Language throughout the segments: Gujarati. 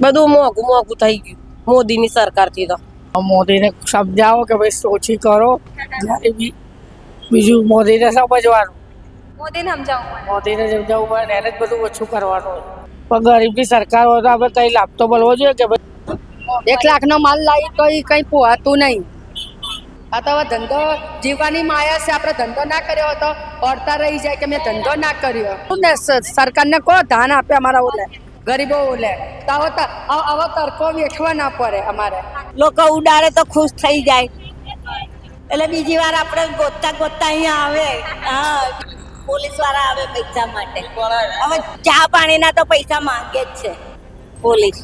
બધું મોંઘું મોંઘું થઈ ગયું. મોદીની સરકારથી તો. મોદીને સમજાવો કે ભાઈ ઓછી કરો ગરીબી બીજું મોદીને સમજવાનું. મોદીને સમજાવવું. મોદીને સમજાવવું પડે એને જ બધું ઓછું કરવાનું. પણ ગરીબની સરકાર હોય તો આપણે કઈ લાભ તો મળવો જોઈએ કે ભાઈ? એક લાખનો માલ લાવી તો એ કંઈ પોહાતું નહીં. આ તો ધંધો જીવવાની માયા છે આપણે ધંધો ના કર્યો તો અડતા રહી જાય કે મેં ધંધો ના કર્યો. શું ને સરકારને કહો ધાન આપે અમારા ઓલે? ગરીબો ઉલે તો આવા તો હવે- હવે વેઠવા ના પડે અમારે. લોકો ઉડાડે તો ખુશ થઈ જાય. એટલે બીજી વાર આપણે ગોતતા ગોતતા અહીંયા આવે. હા. પોલીસવાળા આવે પૈસા માટે. હવે ચા પાણીના તો પૈસા માંગે જ છે. પોલીસ.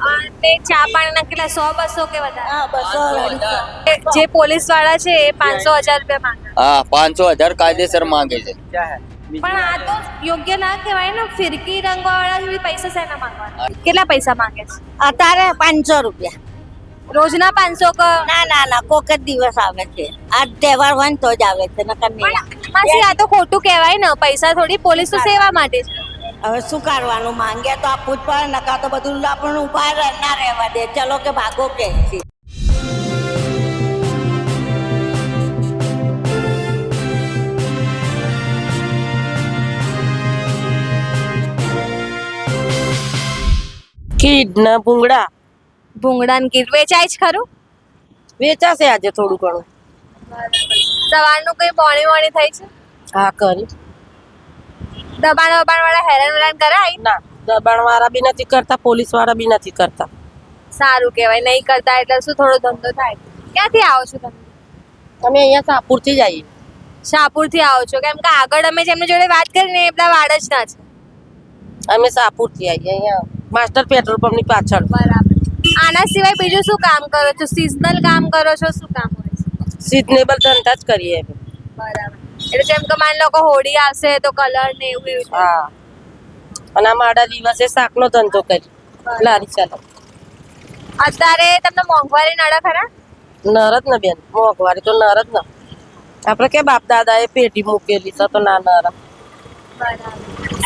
આ તે ચા પાણીના કેટલા? સો બસો કે વધારે? બસો જે પોલીસવાળા છે એ પાંચસો હજાર રૂપિયા માંગે. હા પાંચસો હજાર કાયદેસર માંગે છે. પણ આ તો યોગ્ય ના કહેવાય ને ફિરકી રંગવાળા બી પૈસા શેના માંગવાના? કેટલા પૈસા માંગે છે? અત્યારે પાંચસો રૂપિયા. રોજના પાંચસો ક? ના ના ના કોક જ દિવસ આવે છે. આ તહેવાર હોય તો જ આવે છે નકર નહીં માસી આ તો ખોટું કહેવાય ને પૈસા થોડી પોલીસ તો સેવા માટે છે. હવે શું કરવાનું? માંગ્યા તો આપવું જ પડે નકા તો બધું આપણને ઊભા ના રહેવા દે. ચલો કે ભાગો કે. કીડ ને ભૂંગળા. ભૂંગળા ને કીડ વેચાય જ ખરું? વેચાશે આજે થોડું ઘણું. સવારનું કઈ બોણી બોણી થઈ છે? હા કરી. દબાણ વબાણ વાળા હેરાન વેરાન કરાય? ના દબાણ વાળા બી નથી કરતા પોલીસવાળા બી નથી કરતા. સારું કહેવાય નહીં કરતા એટલે શું થોડો ધંધો થાય? ક્યાંથી આવો છો તમે? અમે અહીંયા સાપુરથી જ આવીએ. શાહપુરથી આવો છો? કેમ કે આગળ અમે જેમની જોડે વાત કરી ને એ બધા વાડ જ ના છે. અમે સાપુરથી આવીએ અહીંયા. માસ્ટર પેટ્રોલ પંપની પાછળ. બરાબર. આના સિવાય બીજું શું કામ કરો છો? સિઝનલ કામ કરો છો? શું કામ સિઝનેબલ ધંધા જ કરીએ અમે. બરાબર. એટલે જેમ કે માની લોકો હોળી આવશે તો કલર ને એવું એવું હા. અને આ માડા દિવસે શાકનો ધંધો કરી લારી ચાલો. અત્યારે તમને મોંઘવારી નડે ખરા? નરદ ને બેન. મોંઘવારી તો નરદ ને. આપણે કે બાપ દાદા એ પેટી મૂકેલી તો ના નર.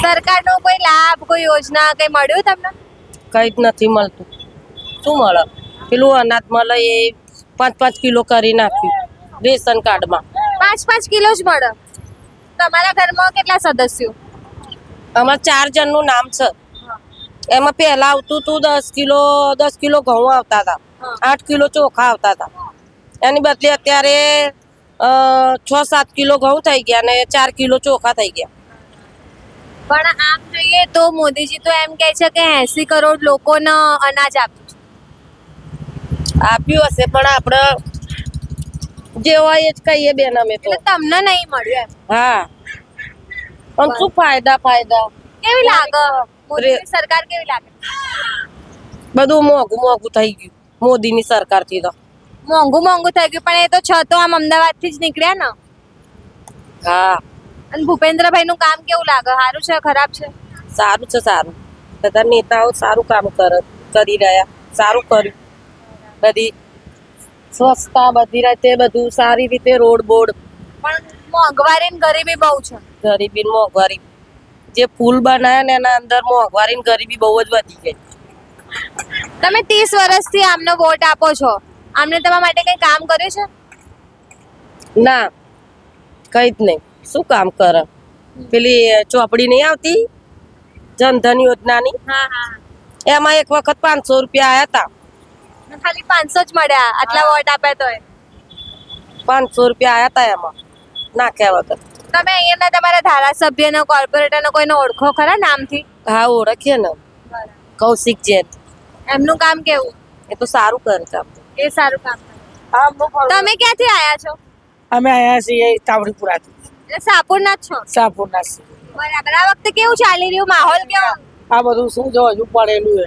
સરકારનો કોઈ લાભ કોઈ યોજના કઈ મળ્યું તમને? કઈ જ નથી મળતું. શું મળે? પેલું અનાથ મળે એ પાંચ પાંચ કિલો કરી નાખ્યું રેશન કાર્ડમાં. પાંચ પાંચ કિલો જ મળે? તમારા ઘરમાં કેટલા સદસ્યો? અમારા ચાર જણનું નામ છે. એમાં પહેલા આવતું હતું દસ કિલો દસ કિલો ઘઉં આવતા હતા. આઠ કિલો ચોખા આવતા હતા. એની બદલે અત્યારે છ સાત કિલો ઘઉં થઈ ગયા અને ચાર કિલો ચોખા થઈ ગયા. પણ આમ જોઈએ તો મોદીજી તો એમ કહે છે કે એસી કરોડ લોકોને અનાજ આપ્યું છે. આપ્યું હશે પણ આપણે જે હોય એ જ કહીએ બેન અમે તો. તમને નહીં મળ્યું એમ. હા. પણ શું ફાયદા ફાયદા? કેવી લાગે? સરકાર કેવી લાગે? બધું મોંઘું મોંઘું થઈ ગયું. મોદીની સરકારથી તો. મોંઘું મોંઘું થઈ ગયું પણ એ તો છ તો આમ અમદાવાદથી જ નીકળ્યા ને. હા. અને ભૂપેન્દ્રભાઈ નું કામ કેવું લાગે? સારું છે ખરાબ છે? સારું છે સારું. બધા નેતાઓ સારું કામ કરે કરી રહ્યા. સારું કર્યું. બધી સ્વચ્છતા બધી રીતે બધું સારી રીતે રોડ બોર્ડ. પણ મોંઘવારી ને ગરીબી બહુ છે. ગરીબી ને મોંઘવારી. જે પુલ બનાવ્યા ને એના અંદર મોંઘવારી ને ગરીબી બહુ જ વધી ગઈ. તમે ત્રીસ વર્ષથી આમનો વોટ આપો છો. આમને તમારા માટે કઈ કામ કર્યું છે? ના કઈ જ નહીં. શું કામ કરે? પેલી ચોપડી નહીં આવતી? જનધન યોજનાની? હા હા. એમાં એક વખત પાંચસો રૂપિયા આયા હતા ખાલી પાંચસો જ મળ્યા. આટલા વોટ આપ્યા તો પાંચસો રૂપિયા આયા હતા એમાં. નાખ્યા વગર. તમે અહીંયાના તમારા ધારાસભ્યનો કોર્પોરેટરનો કોઈને ઓળખો ખરા નામથી? હા ઓળખીએ ને. કૌશિક જૈન. એમનું કામ કેવું? એ તો સારું કરે કામ એ સારું કામ તમે ક્યાંથી આયા છો? અમે આયા છીએ તાવડીપુરાથી. એટલે સાપુરના જ છો? સાપુરના છીએ બરાબર. આ વખતે કેવું ચાલી રહ્યું? માહોલ કેવો? આ બધું શું જો હજુ પડેલું છે.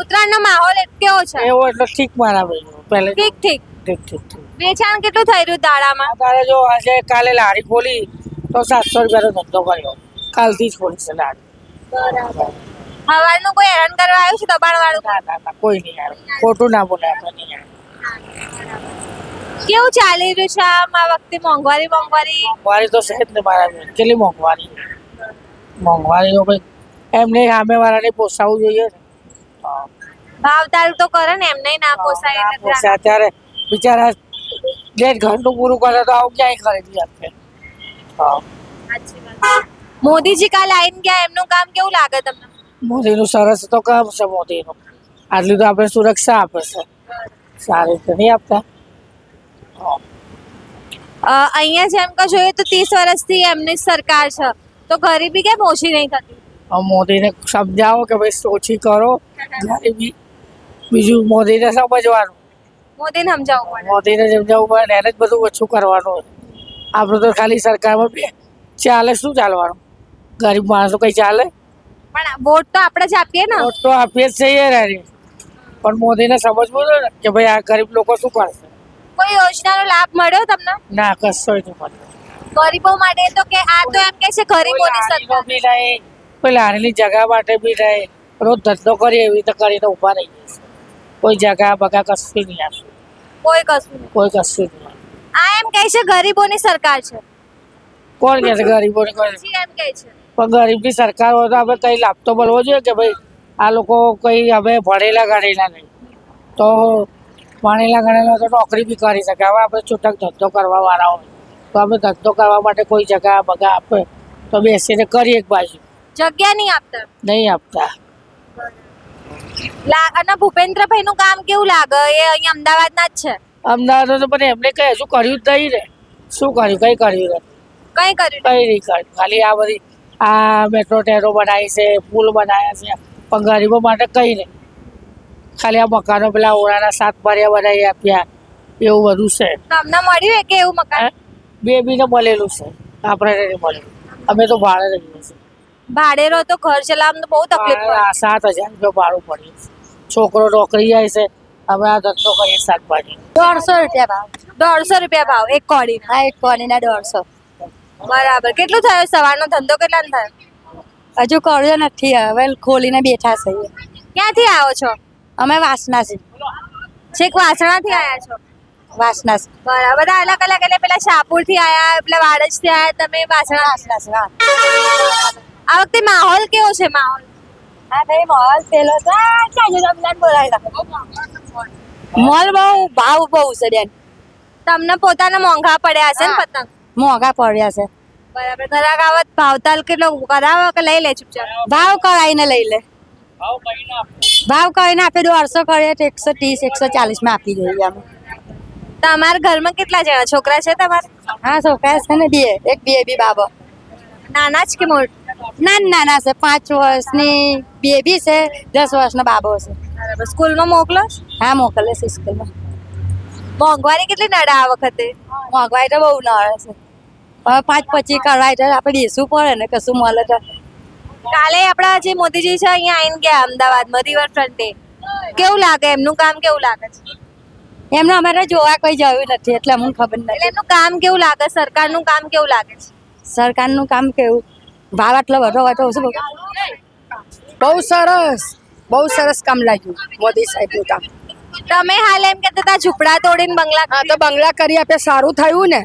ઉત્તરાયણનો માહોલ કેવો છે? એવો એટલે ઠીક મારા પહેલે ઠીક ઠીક. ઠીક ઠીક વેચાણ કેટલું થઈ રહ્યું દાડામાં? તારે જો આજે કાલે લારી ખોલી તો સાતસો રૂપિયાનો ધંધો કર્યો. કાલથી જ ખોલી છે લારી. હવારનું કોઈ હેરાન કરવા આવ્યું છે દબાણ વાળું ના ના કોઈ નહીં યાર ખોટું ના બોલાય કેવું ચાલી રહ્યું છે આમ આ વખતે મોંઘવારી મોંઘવારી? મોંઘવારી તો સહેજ ને મારા મેં કેટલી મોંઘવારી? મોંઘવારી તો ભાઈ એમને સામે વાળાને પોસાવવું જોઈએ હા. ભાવતાલ તો કરે ને એમને ના પોસાય પોસાય. અત્યારે બિચારા લેટ ઘરનું પૂરું કરે તો આવું ક્યાંય ખરીદી આપે? મોદીજી કાલ આવીને ગયા એમનું કામ કેવું લાગે તમને? મોદીનું સરસ તો કામ છે મોદીનું. આટલી તો આપણે સુરક્ષા આપે છે. સારી રીતે નહીં આપતા? અહીંયા જેમ કે જોઈએ તો ત્રીસ વર્ષથી એમની સરકાર છે. તો ગરીબી કેમ ઓછી નહીં થતી? મોદીને સમજાવો કે ભાઈ ઓછી કરો. ગરીબી બીજું મોદીને સમજવાનું. મોદીને સમજાવવું પડે. મોદીને સમજાવવું પડે એને જ બધું ઓછું કરવાનું. આપણે તો ખાલી સરકારમાં બે ચાલે શું ચાલવાનું? ગરીબ માણસો કઈ ચાલે? પણ વોટ તો આપણે જ આપીએ ને. વોટ તો આપીએ જ છીએ પણ મોદીને સમજવું જોઈએ કે ભાઈ આ ગરીબ લોકો શું કરશે? કોઈ યોજનાનો લાભ મળ્યો તમને? ના કશો નહીં મળે ગરીબો માટે તો કે આ તો એમ કે છે ગરીબોની સરકાર. બી રહે કોઈ લાડેલી જગા માટે બી રહે રોજ ધંધો કરીએ એવી રીતે કરીને ઊભા રહી જશે કોઈ જગા બગા કશું નહીં આપે. કોઈ કશું. કોઈ કશું નહીં આ એમ કહે છે ગરીબોની સરકાર છે. કોણ કહે છે ગરીબોની કોઈ? એમ કહે છે. પણ ગરીબની સરકાર હોય તો આપણે કઈ લાભ તો મળવો જોઈએ કે ભાઈ આ લોકો કઈ હવે ભણેલા ગણેલા નહીં? તો ભણેલા ગણેલા તો નોકરી બી કરી શકે. હવે આપણે છૂટક ધંધો કરવા વાળા હોય. તો અમે ધંધો કરવા માટે કોઈ જગા બગા આપે. તો બેસીને કરીએ એક બાજુ. જગ્યા નહીં આપતા? નહીં આપતા. અને ભૂપેન્દ્રભાઈ નું કામ કેવું લાગે? એ અહીંયા અમદાવાદના જ છે. અમદાવાદ તો પણ એમને કઈ હજુ કર્યું જ નહીં ને. શું કર્યું? કઈ કર્યું નથી. કઈ કર્યું કઈ નહીં કર્યું. ખાલી આ બધી આ મેટ્રો ટેરો બનાવી છે પુલ બનાવ્યા છે. પણ ગરીબો માટે કઈ નહીં. ખાલી આ મકાનો પેલા ઓળાના સાત માર્યા બનાવી આપ્યા. એવું બધું છે. તમને મળ્યું કે એવું મકાન? બે બીને મળેલું છે. આપણે નહીં મળેલું અમે તો ભાડે રહીએ છીએ. ભાડે રહો તો ઘર ચલાવવામાં તો બહુ તકલીફ પડે. સાત હજાર રૂપિયા ભાડું પડ્યું છે છોકરો નોકરી જાય છે. અમે આ ધંધો કરીએ શાકભાજી. દોઢસો રૂપિયા ભાવ. દોઢસો રૂપિયા ભાવ. એક કોડી હા એક કોણીના દોઢસો. બરાબર. કેટલું થયો? સવારનો ધંધો કેટલા થયો? હજુ કર્યો નથી. હવે ખોલીને બેઠા છીએ. ક્યાંથી આવો છો? અમે વાસના છે છેક વાસણાથી આવ્યા છો? વાસના બરાબર. બધા અલગ અલગ એટલે પેલા શાહપુરથી આયા પેલા વાડજથી આયા તમે વાસણા વાસના છે હા. આ વખતે માહોલ કેવો છે માહોલ? હા ભાઈ માહોલ પેલો તો ચાલુ રમજાન બોલાવી મોલ બહુ ભાવ બહુ છે બેન. તમને પોતાના મોંઘા પડ્યા છે ને પતંગ? મોંઘા પડ્યા છે. બરાબર. ઘરાક આવત ભાવતાલ કેટલો કરાવો કે લઈ લે ચૂપચાપ? ભાવ કરાવીને લઈ લે. ભાવ કહીને આપે દોઢસો કરીએ તો એકસો ત્રીસ એકસો ચાલીસમાં આપી દઈએ અમે તમારા ઘરમાં કેટલા જણા? છોકરા છે તમારે? હા છોકરા છે ને બે એક બે બી બાબો. નાના જ કે મોટ? નાના નાના છે. પાંચ વર્ષની બેબી છે દસ વર્ષનો બાબો છે. સ્કૂલમાં મોકલો? હા મોકલે છે સ્કૂલમાં. મોંઘવારી કેટલી નડે આ વખતે? મોંઘવારી તો બહુ નડે છે. હવે પાંચ પચીસ કરવા તો આપણે દેશું પડે ને કશું મળે તો. કાલે આપણા જે મોદીજી છે અહીંયા આવીને ગયા અમદાવાદમાં રિવરફ્રન્ટે કેવું લાગે? એમનું કામ કેવું લાગે છે? એમને અમારે જોવા કોઈ જવું નથી એટલે અમને ખબર એટલે નથી. એમનું કામ કેવું લાગે? સરકારનું કામ કેવું લાગે છે? સરકારનું કામ કેવું? ભાવ આટલો વધો વધો શું બહુ સરસ બહુ સરસ કામ લાગ્યું મોદી સાહેબનું કામ. તમે હાલ એમ કહેતા હતા ઝૂંપડા તોડીને બંગલા હા તો બંગલા કરી આપે સારું થયું ને.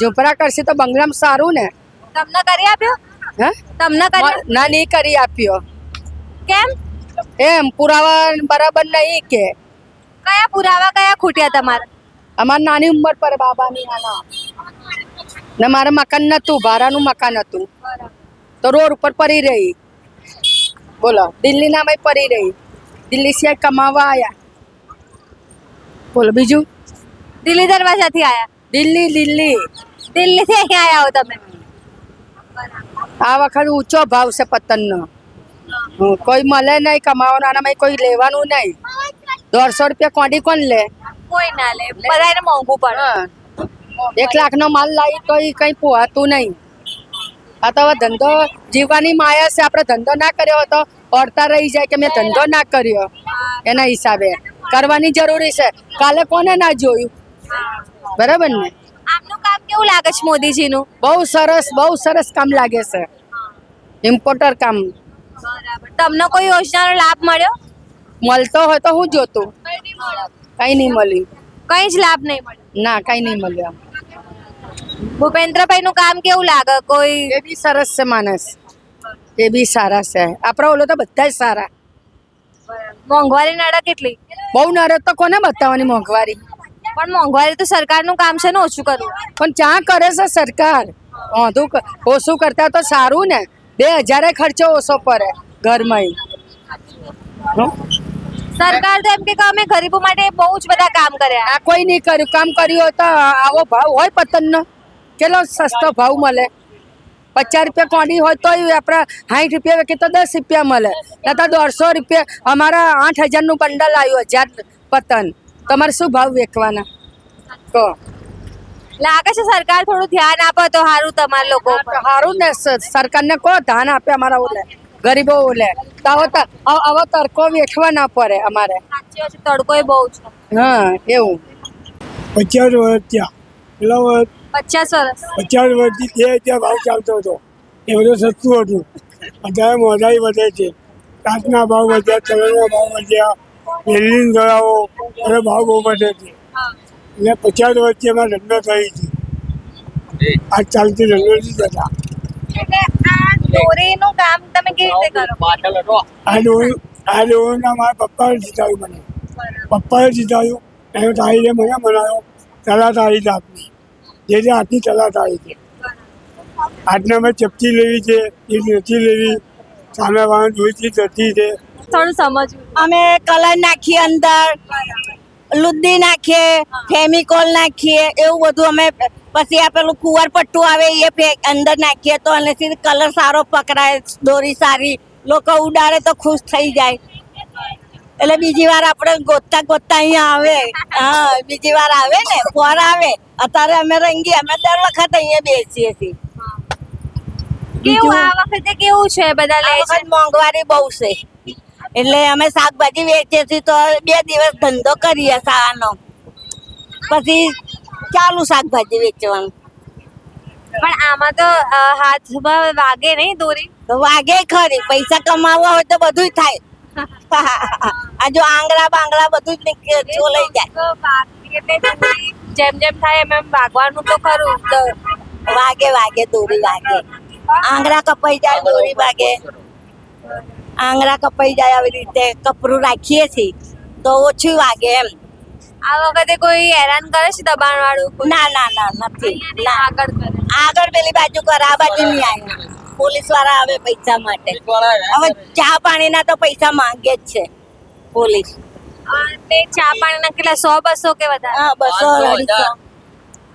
ઝૂંપડા કરશે તો બંગલામાં સારું ને. તમને કરી આપ્યો? હે? તમને ના નહીં કરી આપ્યો. કેમ? એમ પુરાવા બરાબર નહીં કે. કયા પુરાવા કયા ખૂટ્યા તમારા? અમાર નાની ઉંમર પર બાબાની નાના ને મારે મકાન નતું ભાડાનું મકાન હતું. તો રોડ ઉપર પડી રહી. બોલો દિલ્હી નામે પડી રહી. દિલ્હી સિવાય કમાવા આવ્યા બોલો બીજું? દિલ્હી દરવાજાથી આયા? દિલ્હી દિલ્હી. દિલ્હીથી અહીંયા આવ્યા હો તમે. આ વખત ઊંચો ભાવ છે પતંગનો કોઈ મળે નહીં કમાવાનું આનામાં કોઈ લેવાનું નહીં. દોઢસો રૂપિયા કોડી કોણ લે? કોઈ ના લે બધાને મોંઘું પડે. એક લાખનો માલ લાવી તો એ કઈ પોહાતું નહીં. આ તો ધંધો જીવવાની માયા છે આપણે ધંધો ના કર્યો હતો પડતા રહી જાય કે મેં ધંધો ના કર્યો. એના હિસાબે. કરવાની જરૂરી છે. કાલે કોને ના જોયું? બરાબર ને? કેવું લાગે છે મોદીજીનું? બહુ સરસ બહુ સરસ કામ લાગે છે. ઇમ્પોર્ટર કામ. તમને કોઈ યોજનાનો લાભ મળ્યો? મળતો હોય તો હું જોતું. કઈ નહીં મળ્યું. કઈ જ લાભ નહીં મળ્યો. ના કઈ નહીં મળ્યો. ભૂપેન્દ્રભાઈ નું કામ કેવું લાગે? કોઈ એ બી સરસ છે માણસ. એ બી સારા છે. આપણા ઓલો તો બધા જ સારા. મોંઘવારી નડે કેટલી? બહુ નડે તો કોને બતાવવાની મોંઘવારી? પણ મોંઘવારી તો સરકારનું કામ છે ને ઓછું કરવું. પણ ચા કરે છે સરકાર? ઓધું ઓછું કરતા તો સારું ને. બે હજારે ખર્ચો ઓછો પડે ઘરમાં સરકાર તો એમ કે અમે ગરીબો માટે બહુ જ બધા કામ કર્યા. આ કોઈ નહીં કર્યું. કામ કર્યું હોય તો આવો ભાવ હોય પતંગનો કેટલો સસ્તો ભાવ મળે? પચાસ રૂપિયા કોડી હોય તો આપણે સાઠ રૂપિયા વેચીએ તો દસ રૂપિયા મળે. નહીં તો દોઢસો રૂપિયા અમારા આઠ હજારનું બંડલ આવ્યું હજાર પતંગ તમારે શું ભાવ વેચવાના? તો લાગે છે સરકાર થોડું ધ્યાન આપે તો સારું તમારા લોકો સારું ને સરકારને કહો ધ્યાન આપે અમારા ઓલે ગરીબો ઓલે. તો આવો તડકો વેઠવા ના પડે અમારે. તડકો બહુ છે. હા એવું. પચાસ વર્ષ ત્યાં પેલા વર્ષ પચાસ વર્ષ. પચાસ વર્ષથી બે ત્યાં ભાવ ચાલતો હતો. એ બધું સસ્તું હતું. અત્યારે મોંઘાઈ વધે છે. કાચના ભાવ વધ્યા ચલણના ભાવ વધ્યા. વેલ્ડિંગ દવાઓ અને ભાવ બહુ વધે છે. એટલે પચાસ એમાં ધંધો થઈ છે. આ ચાલતી ધંધો નથી થતા. આ આ મારા પપ્પાએ જીતાવ્યું મને. પપ્પાએ જીતાવ્યું. એને તારીખે મને બનાવ્યો તલા તારીખ આપની જે જે હાથની તલા તારીખ. આજના મેં ચપટી લેવી છે એ નથી લેવી. સામે વાળા જોઈતી નથી છે. થોડું સમજવું. અમે કલર નાખીએ અંદર લુદ્દી નાખીએ ફેમિકોલ નાખીએ એવું બધું અમે પછી આ પેલું કુંવર પટ્ટું આવે એ અંદર નાખીએ તો એનાથી કલર સારો પકડાય દોરી સારી લોકો ઉડાડે તો ખુશ થઈ જાય. એટલે બીજી વાર આપણે ગોતતા ગોતતા અહીંયા આવે. હા બીજી વાર આવે ને ફોર આવે. અત્યારે અમે રંગી અમે દર વખત અહીંયા બેસીએ છીએ. કેવું આ વખતે કેવું છે બધા લે મોંઘવારી બહુ છે. એટલે અમે શાકભાજી વેચીએ છીએ તો બે દિવસ ધંધો કરીએ સાવાનો પછી ચાલુ શાકભાજી વેચવાનું. પણ આમાં તો હાથમાં વાગે નહીં દોરી? વાગે ખરી પૈસા કમાવવા હોય તો બધું થાય. આ જો આંગળા બાંગળા બધું જ ચોલાઈ જાય. જેમ જેમ થાય એમ એમ વાગવાનું તો ખરું. તો વાગે વાગે દોરી વાગે. આંગળા કપાઈ જાય દોરી વાગે. આંગળા કપાઈ જાય આવી રીતે કપરું રાખીએ છીએ તો ઓછું વાગે એમ. આ વખતે કોઈ હેરાન કરે છે દબાણ વાળું ના ના ના નથી. ના. આગળ કરે. આગળ પેલી બાજુ કર આ બાજુ નહીં આવે. પોલીસવાળા આવે પૈસા માટે. હવે ચા પાણીના તો પૈસા માંગે જ છે પોલીસ. તે ચા પાણીના કેટલા સો બસો કે વધારે? હા બસો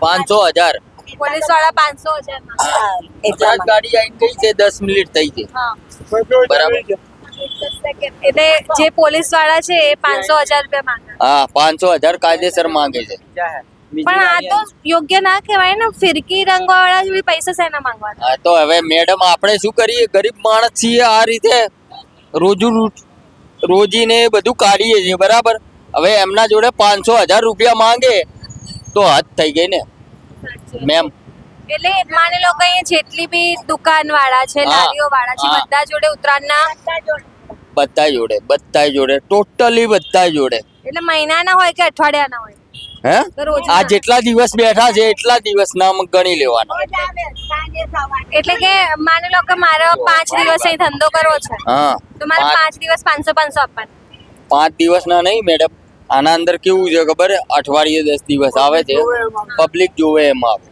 પાંચસો હજાર. પોલીસવાળા પાંચસો માટે. ગાડી આવી ગઈ છે દસ મિનિટ થઈ છે બરાબર. એટલે જે પોલીસવાળા છે એ પાંચસો હજાર રૂપિયા માંગે. હા પાંચસો હજાર કાયદેસર માંગે છે. પણ આ તો યોગ્ય ના કહેવાય ને ફિરકી રંગો વાળા પૈસા સેના માંગવાના? હા તો હવે મેડમ આપણે શું કરીએ? ગરીબ માણસ છીએ આ રીતે. રોજુ રોજીને બધું કાઢીએ છીએ બરાબર? હવે એમના જોડે પાંચસો હજાર રૂપિયા માંગે તો હદ થઈ ગઈ ને. મેમ. એટલે માની લો કે જેટલી બી દુકાન વાળા છે લારીઓ વાળા છે બધા જોડે ઉત્તરાયણના બધા જોડે બધા જોડે ટોટલી બધા જોડે. એટલે મહિનાના હોય કે અઠવાડિયાના હોય? હે? આ જેટલા દિવસ બેઠા છે એટલા દિવસ નામ ગણી લેવાના. એટલે કે માની લો કે મારે પાંચ દિવસ અહીં ધંધો કરવો છે હા. તો મારે પાંચ- દિવસ પાંચસો પાંચસો આપવાના. પાંચ દિવસના નહીં મેડમ આના અંદર કેવું છે ખબર? અઠવાડિયે દસ દિવસ આવે છે. પબ્લિક જોવે એમ આવે.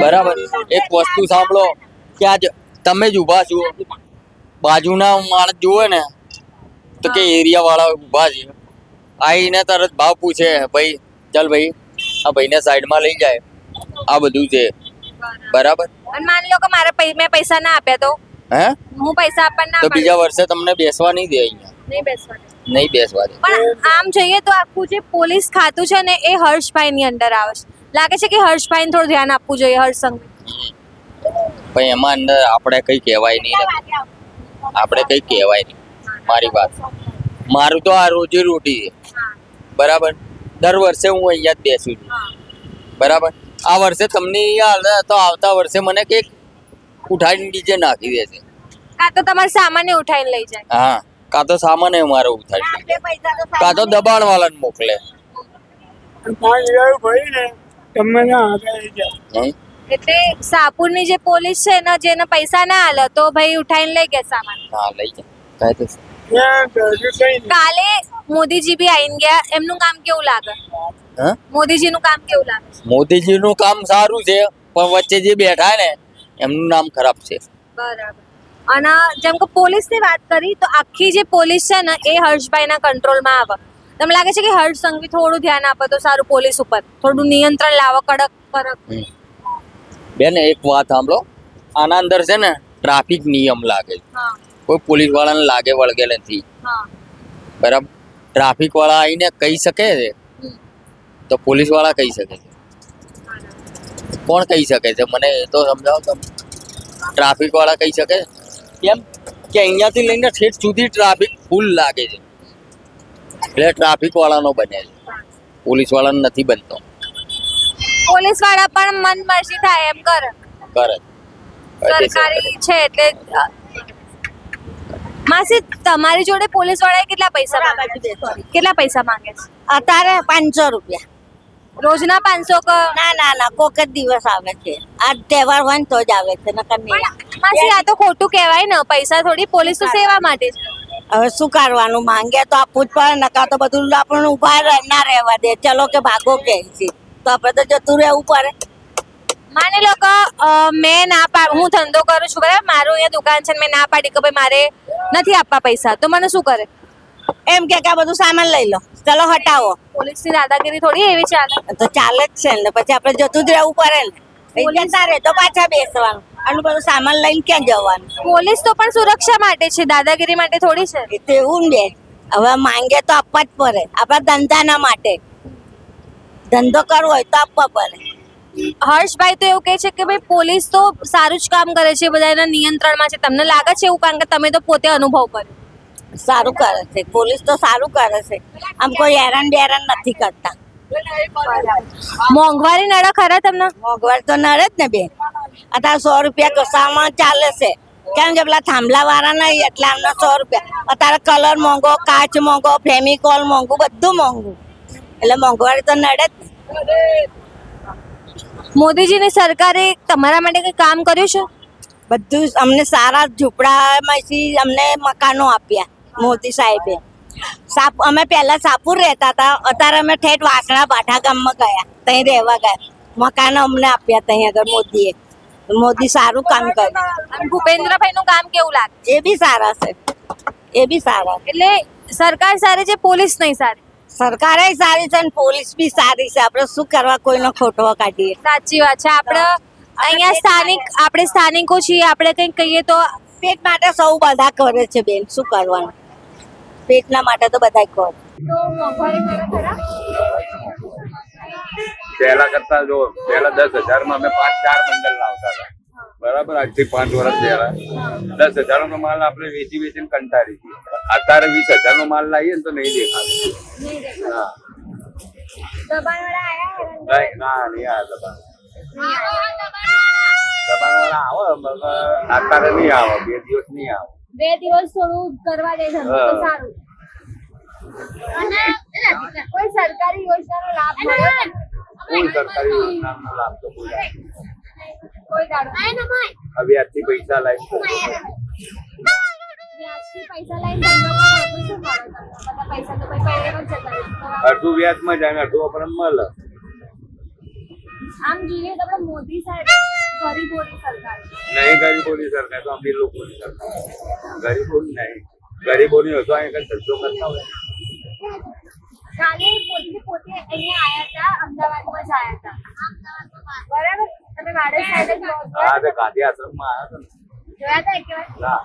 બરાબર. એક વસ્તુ સાંભળો કે આજ તમે જ ઊભા છો. બાજુના માણસ જુએ ને તો કે એરિયા વાળા ઊભા છે. આઈને તરત ભાવ પૂછે ભાઈ ચાલ ભાઈ આ ભાઈને સાઈડમાં લઈ જાય. આ બધું છે. બરાબર? અને માની લો કે મારે પૈ- મેં પૈસા ના આપ્યા તો. હે? હું પૈસા આપવા ના તો બીજા વર્ષે તમને બેસવા નહીં દે અહીંયા. નહીં બેસવા નહીં બેસવા દે. પણ આમ જોઈએ તો આખું જે પોલીસ ખાતું છે ને એ હર્ષભાઈ ની અંદર આવે છે. લાગે છે કે હર્ષભાઈ થોડું ધ્યાન આપવું જોઈએ હર્ષ સંઘવી પણ એમાં અંદર આપણે કઈ કહેવાય નહીં. ને. આપણે કઈ કહેવાય નહીં. મારી વાત. મારું તો આ રોજી રોટી છે. બરાબર? દર વર્ષે હું અહીંયા જ બેસું છું. બરાબર? આ વર્ષે તમને અહીંયા તો આવતા વર્ષે મને કંઈક ઉઠાડીને નીચે નાખી દેશે કાં તો તમારે સામાન્ય ઉઠાઈને લઈ જાય. હા. કાં તો સામાન એ મારો ઉઠાડી દે કાં તો દબાણ વાળાને મોકલે ભાઈ ને તમને તમે ના? એટલે સાપુરની જે પોલીસ છે ને જેને પૈસા ના આલે તો ભાઈ ઉઠાઈને લઈ ગયા સામાન. હા લઈ ગયા. કાંઈ તો કાલે મોદીજી બી આઈન ગયા. એમનું કામ કેવું લાગે? મોદીજીનું કામ કેવું લાગે? મોદીજીનું કામ સારું છે પણ વચ્ચે જે બેઠા ને એમનું નામ ખરાબ છે. બરાબર. અને જેમ કે પોલીસની વાત કરી તો આખી જે પોલીસ છે ને એ હર્ષભાઈના કંટ્રોલમાં આવે. તમને લાગે છે કે હર્ષ સંઘવી થોડું ધ્યાન આપે તો સારું પોલીસ ઉપર. થોડું નિયંત્રણ લાવો કડક કડક. બેન એક વાત સાંભળો. આના અંદર છે ને ટ્રાફિક નિયમ લાગે છે. કોઈ પોલીસ વાળાને લાગે વળગે નથી. બરાબર? ટ્રાફિક વાળા આવીને કહી શકે છે? તો પોલીસવાળા કહી શકે છે. કોણ કહી શકે છે? મને એ તો સમજાવો તો ટ્રાફિક વાળા કહી શકે કેમ? કે અહીંયાથી લઈને ઠેઠ સુધી ટ્રાફિક ફૂલ લાગે છે. એટલે ટ્રાફિક વાળાનો બને છે. પોલીસ વાળાનો નથી બનતો. પોલીસવાળા પણ મન મરજી થાય એમ કરે. કરે. સરકારી છે એટલે માસી તમારી જોડે પોલીસ વાળાએ કેટલા પૈસા માંગે છે? કેટલા પૈસા માંગે છે? અત્યારે પાંચસો રૂપિયા. રોજના પાંચસો ક? ના ના ના કોક જ દિવસ આવે છે. આ તહેવાર હોય તો જ આવે છે નકર નહીં માસી આ તો ખોટું કહેવાય ને પૈસા થોડી પોલીસ તો સેવા માટે છે. હવે શું કરવાનું? માંગે તો આપવું જ પડે નકા તો બધું આપણને ઊભા ના રહેવા દે. ચલો કે ભાગો કે છે તો આપણે તો જતું રહેવું પડે માની લો કે મેં ના પાડ હું ધંધો કરું છું બરાબર? મારું અહીંયા દુકાન છે મેં ના પાડી કે ભાઈ મારે નથી આપવા પૈસા. તો મને શું કરે? એમ કે કે આ બધું સામાન લઈ લો. ચલો હટાવો. પોલીસની દાદાગીરી થોડી એવી ચાલે. તો ચાલે જ છે ને. પછી આપણે જતું જ રહેવું પડે ને. રહે તો પાછા બેસવાનું. આટલું બધું સામાન લઈને ક્યાં જવાનું? પોલીસ તો પણ સુરક્ષા માટે છે દાદાગીરી માટે થોડી છે. તેવું ને હવે માંગે તો આપવા જ પડે. આપણા ધંધાના માટે. ધંધો કરવો હોય તો આપવા પડે. હર્ષભાઈ તો એવું કહે છે કે ભાઈ પોલીસ તો સારું જ કામ કરે છે બધા એના નિયંત્રણમાં છે. તમને લાગે છે એવું? કારણ કે તમે તો પોતે અનુભવ કર્યો. સારું કરે છે. પોલીસ તો સારું કરે છે. આમ કોઈ હેરાન બેરાન નથી કરતા. મોંઘવારી નડે ખરા તમને? મોંઘવારી તો નડે જ ને બેન. અત્યારે સો રૂપિયા કસામાં ચાલે છે. કેમ કે પેલા થાંભલા વાળા નહીં એટલે આમના સો રૂપિયા. અત્યારે કલર મોંઘો કાચ મોંઘો ફેમિકોલ મોંઘું બધું મોંઘું. એટલે મોંઘવારી તો નડે જ ને. મોદીજીની સરકારે તમારા માટે કંઈ કામ કર્યું છે? બધું અમને સારા ઝૂંપડામાંથી અમને મકાનો આપ્યા મોદી સાહેબે. સાપ અમે પહેલા સાપુર રહેતા હતા અત્યારે અમે ઠેઠ વાસણા ભાઠા ગામમાં ગયા ત્યાં રહેવા ગયા. મકાનો અમને આપ્યા ત્યાં આગળ મોદીએ. મોદી સારું કામ કર્યું. ભૂપેન્દ્રભાઈ નું કામ કેવું લાગે? એ બી સારા છે. એ બી સારા એટલે સરકાર સારી છે પોલીસ નહીં સારી? સરકારે સારી છે ને પોલીસ બી સારી છે. આપણે શું કરવા કોઈનો ખોટો કાઢીએ? સાચી વાત છે. આપણે અહીંયા સ્થાનિક આપણે સ્થાનિકો છીએ. આપણે કંઈક કહીએ તો પેટ માટે સૌ બધા કરે છે બેન. શું કરવાનું? પેટના માટે તો બધા કરે. પહેલા કરતા જો પહેલા દસ હજારમાં અમે પાંચ ચાર બંડલ લાવતા હતા. બરાબર આજથી પાંચ વર્ષ પહેલા. દસ હજાર નો માલ આપણે વેચી વેચીને કંટાળી અત્યારે વીસ હજાર નો માલ લાવીએ ને તો નહીં દેખાય ના નહીં આ દબાણ. દબાણ વાળા આવે અત્યારે નહીં આવે. બે દિવસ નહીં આવે. બે દિવસ થોડું કરવા દે ધંધો સારું. કોઈ સરકારી યોજનાનો લાભ કોઈ સરકારી યોજનાનો લાભ તો કોઈ પૈસા લાવી વ્યાજથી પૈસા તો તો રહે. અડધું વ્યાજમાં જાય અડધું આપણને મળે આમ જોઈએ તો આપણે મોદી સાહેબ ગરીબોની સરકાર. નહીં ગરીબોની સરકાર તો અમીર લોકોની સરકાર. ગરીબોની નહીં. ગરીબોની હતો અહીં કઈ ધંધો કરતા હોય. કાલે પોતે પોતે અહીંયા આયા હતા અમદાવાદમાં જ આયા હતા બરાબર? તમે વાડજ? હા તે ગાંધી આશ્રમમાં આવ્યો જોયા હતા એક વાર.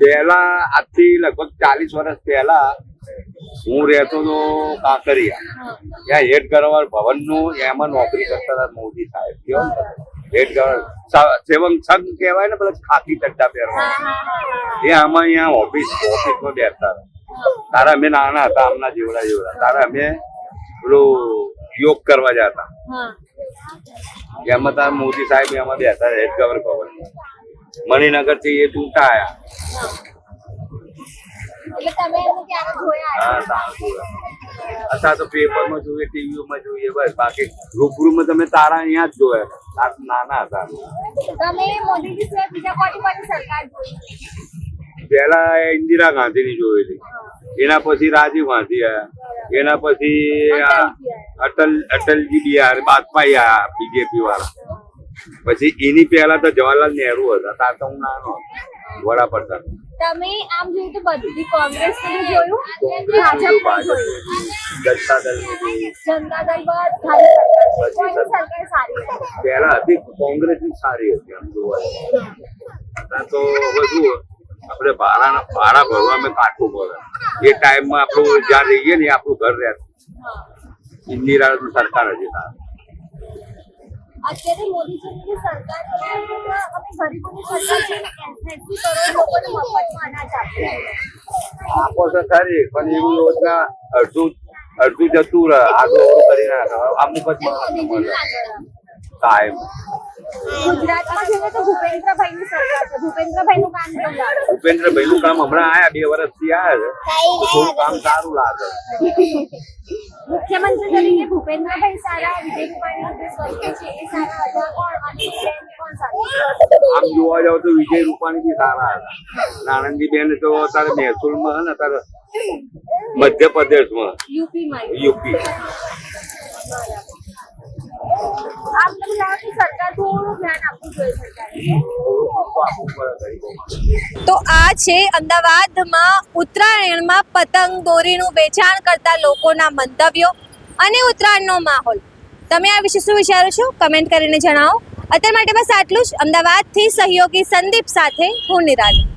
પહેલા આજથી લગભગ ચાલીસ વર્ષ પહેલા હું રહેતો તો કાંકરિયા. ત્યાં હેડ ગવર્નર ભવનનું એમાં નોકરી કરતા હતા મોદી સાહેબ. કેવો હેડ ગવર્નર સેવન સંઘ કહેવાય ને પેલા ખાકી ચડ્ડા પહેરવા એ આમાં અહીંયા ઓફિસ ઓફિસમાં બેઠતા હતા. તારા અમે નાના હતા આમના જેવડા જેવડા. તારા અમે પેલું યોગ કરવા જતા એમાં તાર મોદી સાહેબ એમાં બેઠા હેડ ગવર ભવન મણિનગરથી એ તૂટા આયા. સારું તો પેપરમાં જોઈએ ટીવીમાં જોઈએ બસ. બાકી રૂબરૂમાં તમે તારા અહીંયા જ જોયા. નાના હતા. તમે મોદીજી સિવાય બીજા કોની કોની સરકાર જોઈ? પહેલા ઇન્દિરા ગાંધીની જોયેલી. એના પછી રાજીવ ગાંધી આયા એના પછી અટલ અટલજી વાજપેયી આયા બીજેપી વાળા. પછી એની પહેલા તો જવાહરલાલ નહેરુ હતા. તાર તો હું નાનો વડાપ્રધાન. તમે આમ જોયું તો બધી કોંગ્રેસ જોયું? ભાજપ જનતા દળની જનતા દળ સરકાર. સારી પહેલા હતી કોંગ્રેસ સારી હતી આમ જોવા તો હવે શું આપણે ભાડા ભાડા ભરવા અમે કાઢવું પડે એ ટાઈમમાં આપણું જ્યાં રહીએ ને આપણું ઘર રહેતું ઇન્દિરા સરકાર હતી તાર અત્યારે મોદીજીની સરકાર છે, અમે ગરીબોની સરકાર છે ને 80 કરોડ લોકોને મફતમાં અનાજ આપીએ આપો તો ખરી પણ એવી યોજના અડધું અડધું જતું રહે. આગળ કરી નાખે અમુક જ કાયમ ગુજરાતમાં જોઈએ તો ભૂપેન્દ્રભાઈની સરકાર છે. ભૂપેન્દ્રભાઈનું કામ કેવું લાગે ભૂપેન્દ્રભાઈ નું કામ હમણાં આયા બે વર્ષથી આયા છે. તો થોડું કામ સારું લાગે. મુખ્યમંત્રી તરીકે ભૂપેન્દ્રભાઈ સારા વિજય રૂપાણી છે એ સારા હતા. કોણ? અને કોણ સારા? આમ જોવા જાવ તો વિજય રૂપાણી બી સારા હતા. આનંદી બેન તો અત્યારે મહેસૂલમાં હે ને અત્યારે મધ્યપ્રદેશમાં. યુપીમાં. યુપી. તો આ છે અમદાવાદમાં ઉત્તરાયણમાં પતંગ દોરીનું વેચાણ કરતા લોકોના મંતવ્યો અને ઉત્તરાયણનો માહોલ. તમે આ વિશે શું વિચારો છો? કમેન્ટ કરીને જણાવો. અત્યાર માટે બસ આટલું જ. અમદાવાદથી સહયોગી સંદીપ સાથે હું નિરાલી.